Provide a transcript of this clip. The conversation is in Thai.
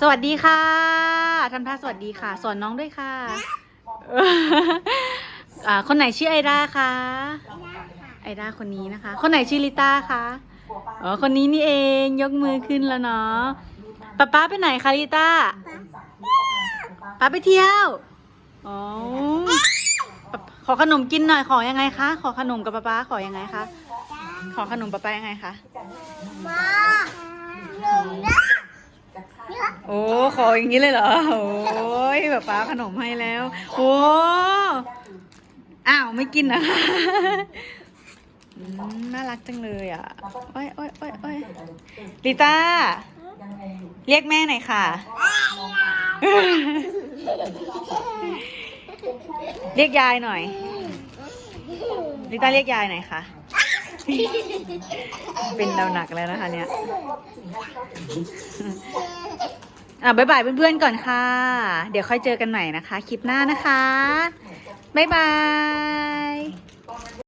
สวัสดีค่ะทำท่าสวัสดีค่ะ สอนน้องด้วยค่ะอ่าคนไหนชื่อไอด้าคะไอด้าคนนี้นะคะ คนไหนชื่อลิต้าคะอ๋อคนนี้นี่เองยกมือขึ้นแล้วเนาะป๊าป๊าไปไหนคะลิต้าป๊าไปเที่ยวอ๋อขอขนมกินหน่อยขอยังไงคะ ขอขนมกับป๊าป๊าขอยังไงคะขอขนมป๊าป๊ายังไงคะมาหนึ่งนะ โอ้ขออย่างนี้เลยเหรอ โอ้ยแบบป้าขนมให้แล้ว โอ้ อ้าวไม่กินนะคะอืมน่ารักจังเลยอะ โอ้ยโอ้ยโอ้ยโอ้ยลิต้า เรียกแม่หน่อยค่ะ เรียกยายหน่อยลิต้าเรียกยายหน่อยค่ะ เป็นดาวหนักแล้วนะคะเนี่ย อะบ๊ายบายเพื่อนๆก่อนค่ะ เดี๋ยวค่อยเจอกันใหม่นะคะ คลิปหน้านะคะ บ๊ายบาย